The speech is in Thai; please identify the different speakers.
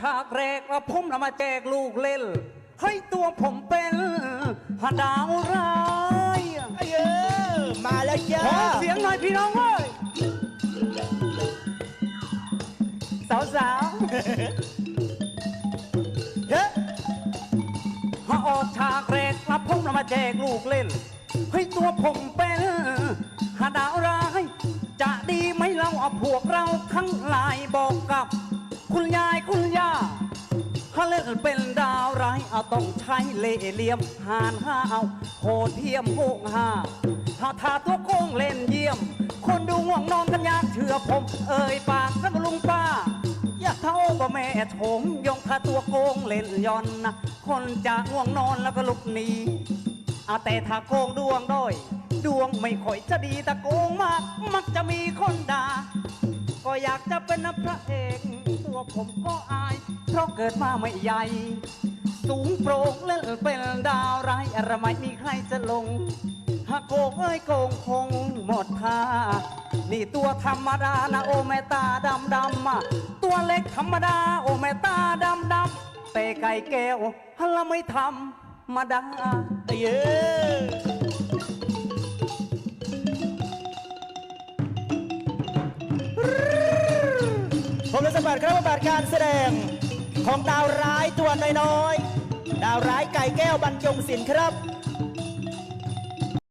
Speaker 1: ฉากแรกแล้วผมนำมาแจกลูกเล่น ให้ตัวผมเป็นดาวร้าย
Speaker 2: ไอ้เออมาแล้วจ้า
Speaker 1: ขอเสียงหน่อยพี่น้องเว้ยสาวสาว
Speaker 2: เฮ้ย
Speaker 1: ๆพอออกฉากแรกแล้วผมนำมาแจกลูกเล่น ให้ตัวผมเป็นดาวร้าย จะดีไหมเราเอาพวกเราทั้งหลายบอกกับ คุณยายคุณย่า ถ้าเล่นเป็นดาวร้ายเอาต้องใช้เล่เหลี่ยมหานห้าวโหดเทียมโกงห้าถ้าทาตัวโกงเล่นเยี่ยม คนดูง่วงนอนกันอยากเชื่อผม เอ่ยปากแล้วมาลุงป้า อยากเท่าบ่แม่โถมยองถ้าตัวโกงเล่นย่อนนะคนจะง่วงนอนแล้วก็ลุกหนีอาแต่ถ้าโกงดวงด้อยดวงไม่ค่อยจะดีแต่โกงมาก มักจะมีคนด่าก็อยากจะเป็นพระเอก วผมก็อาย เพราะเกิดมาไม่ใหญ่ สูงโปร่งเล่นเป็นดาวร้ายอะไรไม่มีใครจะลงหากโกงเอ้ยโกงคงหมดท่า นี่ตัวธรรมดานะโอแมตาดำดำตัวเล็กธรรมดาโอแมตาดำดำแต่ไก่แก้วฮัลไม่ทำมาดา
Speaker 2: ไอ้เอ ผมจะสมบัติครับบาทการแสดง ของดาวร้ายตัวน้อยๆ ดาวร้ายไก่แก้วบรรจงศิลป์ครับ